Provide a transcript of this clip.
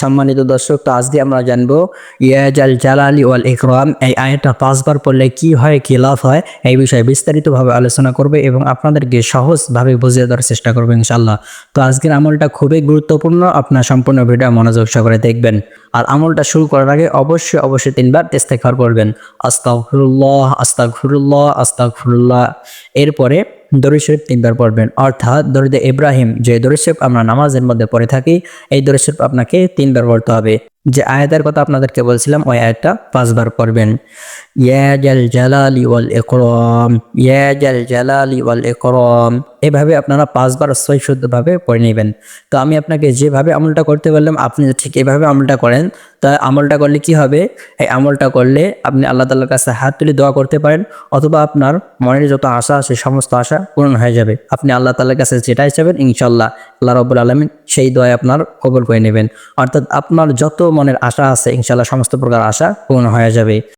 সম্মানিত দর্শক, তো আজকে আমরা জানব ইয়াজাল জালালি ওয়াল ইকরাম, এই আয়াতটা পাঁচবার পড়লে কি হয়, কি লাভ হয়, এই বিষয়ে বিস্তারিতভাবে আলোচনা করবে এবং আপনাদেরকে সহজভাবে বুঝিয়ে দেওয়ার চেষ্টা করবে ইনশাল্লাহ তো আজকের আমলটা খুবই গুরুত্বপূর্ণ, আপনার সম্পূর্ণ ভিডিও মনোযোগ সহকারে দেখবেন। আর আমলটা শুরু করার আগে অবশ্যই অবশ্যই তিনবার ইস্তেগফার করবেন। আস্তাগফিরুল্লাহ আস্তাগফিরুল্লাহ আস্তাগফিরুল্লাহ। এরপরে দরুদ শরীফ তিনবার পড়বেন। অর্থাৎ দরুদে ইব্রাহিম, যে দরুদ শরীফ আমরা নামাজের মধ্যে পড়ে থাকি, এই দরুদ শরীফ আপনাকে তিনবার পড়তে হবে। যে আয়াতের কথা আপনাদেরকে বলছিলাম, ওই আয়াতটা পাঁচবার পড়বেন। ইয়া জাল জালালি ওয়াল ইকরাম, ইয়া জাল জালালি ওয়াল ইকরাম। এভাবে আপনারা পাঁচবার সই শুদ্ধভাবে পড়ে নেবেন। তো আমি আপনাকে যেভাবে আমলটা করতে বললাম, আপনি ঠিক এভাবে আমলটা করেন, তা আমলটা করলে কি হবে? এই আমলটা করলে আপনি আল্লাহ তাল্লার কাছে হাত তুলে দোয়া করতে পারেন, অথবা আপনার মনের যত আশা আছে, সমস্ত আশা পূরণ হয়ে যাবে। আপনি আল্লাহ তাল্লার কাছে যেটাই চাবেন ইনশাল্লাহ আল্লাহ রব্বুল আলমিন সেই দোয়া আপনার কবল করে নেবেন। অর্থাৎ আপনার যত মনের আশা আছে ইনশাল্লাহ সমস্ত প্রকার আশা পূর্ণ হয়ে যাবে।